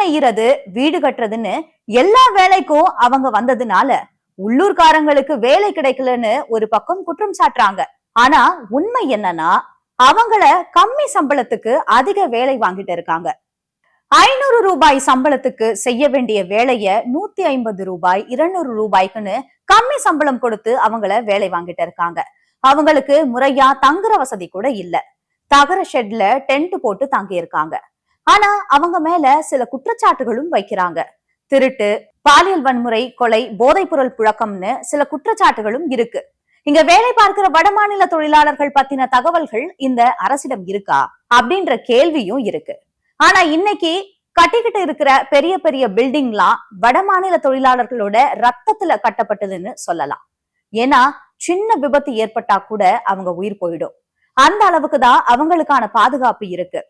நெய்யறது வீடு கட்டுறதுன்னு எல்லா வேலைக்கும் அவங்க வந்ததுனால உள்ளூர்காரங்களுக்கு வேலை கிடைக்கலன்னு ஒரு பக்கம் குற்றம் சாட்டுறாங்க. ஆனா உண்மை என்னன்னா அவங்கள கம்மி சம்பளத்துக்கு அதிக வேலை வாங்கிட்டு இருக்காங்க. ஐநூறு ரூபாய் சம்பளத்துக்கு செய்ய வேண்டிய வேலைய நூத்தி ஐம்பது ரூபாய் இருநூறு ரூபாய்க்குன்னு கம்மி சம்பளம் கொடுத்து அவங்கள வேலை வாங்கிட்டு இருக்காங்க. அவங்களுக்கு முறையா தங்குற வசதி கூட இல்ல. தகர ஷெட்ல டென்ட் போட்டு தங்கி இருக்காங்க ஆனா அவங்க மேல சில குற்றச்சாட்டுகளும் வைக்கிறாங்க. திருட்டு பாலியல் வன்முறை கொலை போதைப்பொருள் புழக்கம்னு சில குற்றச்சாட்டுகளும் இருக்கு. இங்க வேலை பார்க்கிற வடமாநில தொழிலாளர்கள் பத்தின தகவல்கள் இந்த அரசிடம் இருக்கா? அப்படின்ற கேள்வியும் இருக்கு. ஆனா இன்னைக்கு கட்டிக்கிட்டு இருக்கிற பெரிய பெரிய பில்டிங்லாம் வடமாநில தொழிலாளர்களோட ரத்தத்துல கட்டப்பட்டதுன்னு சொல்லலாம். ஏன்னா சின்ன விபத்து ஏற்பட்டா கூட அவங்க உயிர் போயிடும். அந்த அளவுக்கு தான் அவங்களுக்கான பாதுகாப்பு இருக்கு.